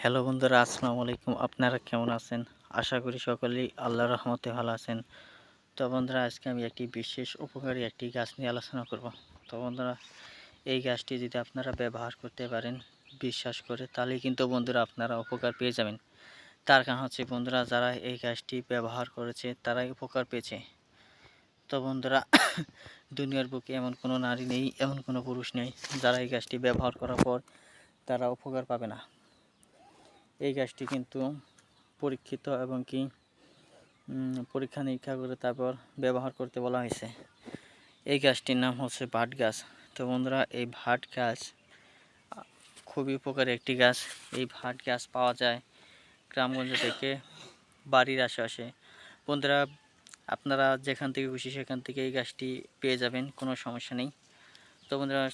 Hello বন্ধুরা, আসসালামু আলাইকুম। আপনারা কেমন আছেন? আশা করি সকলেই আল্লাহর রহমতে ভালো আছেন। তো বন্ধুরা, আজকে আমি একটি বিশেষ উপকারী একটি গাছ নিয়ে আলোচনা করব। তো বন্ধুরা, এই গাছটি যদি আপনারা ব্যবহার করতে পারেন, বিশ্বাস করে, তাহলে কিন্তু বন্ধুরা আপনারা উপকার পেয়ে যাবেন। তার কারণ হচ্ছে, বন্ধুরা, যারা এই গাছটি ব্যবহার করেছে, তারাই উপকার পেয়েছে। তো বন্ধুরা, দুনিয়ার বুকে এমন কোনো নারী নেই, এমন কোনো পুরুষ নেই, যারা এই গাছটি ব্যবহার করার পর তারা উপকার পাবে না। এই গাছটি কিন্তু পরীক্ষিত এবং কি পরীক্ষা নিরীক্ষা করে তারপর ব্যবহার করতে বলা হয়েছে। এই গাছটির নাম হচ্ছে ভাট গাছ। তো বন্ধুরা, এই ভাট গাছ, খুবই উপকারী একটি গাছ। এই ভাট গাছ পাওয়া যায় গ্রামগঞ্জ থেকে বাড়ির আশেপাশে। বন্ধুরা, আপনারা যেখান থেকে খুশি সেখান থেকে এই গাছটি পেয়ে যাবেন, কোনো সমস্যা নেই। তো বন্ধুরা,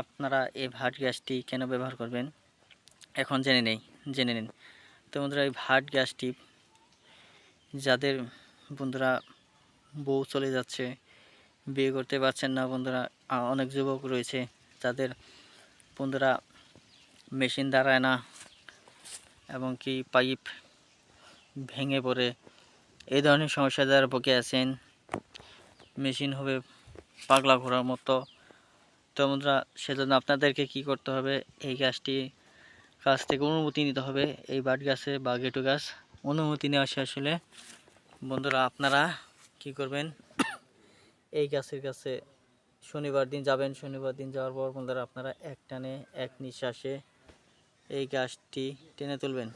আপনারা এই ভাট গাছটি কেন ব্যবহার করবেন? এখন জেনে নেই, জেনে নিন। তো বন্ধুরা, এই ভাট গ্যাসটি যাদের বন্ধুরা বউ চলে যাচ্ছে, বিয়ে করতে পারছেন না বন্ধুরা অনেক যুবক রয়েছে, যাদের বন্ধুরা মেশিন দাঁড়ায় না, এবং কি পাইপ ভেঙে পড়ে, এই ধরনের সমস্যা যারা বকে আছেন, মেশিন হবে পাগলা ঘোরার মতো। তো বন্ধুরা, সেজন্য আপনাদেরকে কি করতে হবে, এই গাছটি গাছ থেকে অনুমতি নিতে হবে এই বাট গাছে বা গেটু গাছ। অনুমতি নেওয়া শেষ হলে বন্ধুরা আপনারা কি করবেন? এই গাছের কাছে শনিবার দিন যাবেন, শনিবার দিন যাওয়ার পর বন্ধুরা আপনারা এক টানে, এক নিঃশ্বাসে এই গাছটি টেনে তুলবেন।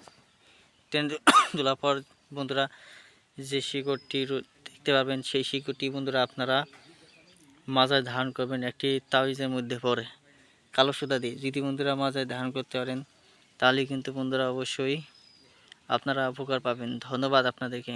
টেনে তোলার পর বন্ধুরা যে শিকড়টি দেখতে পারবেন, সেই শিকড়টি বন্ধুরা আপনারা মাজায় ধারণ করবেন একটি তাবিজের মধ্যে পড়ে। কালো সুতা দিয়ে যদি বন্ধুরা মাজায় ধারণ করতে পারেন তাহলে কিন্তু বন্ধুরা অবশ্যই আপনারা উপকার পাবেন। ধন্যবাদ আপনাদেরকে।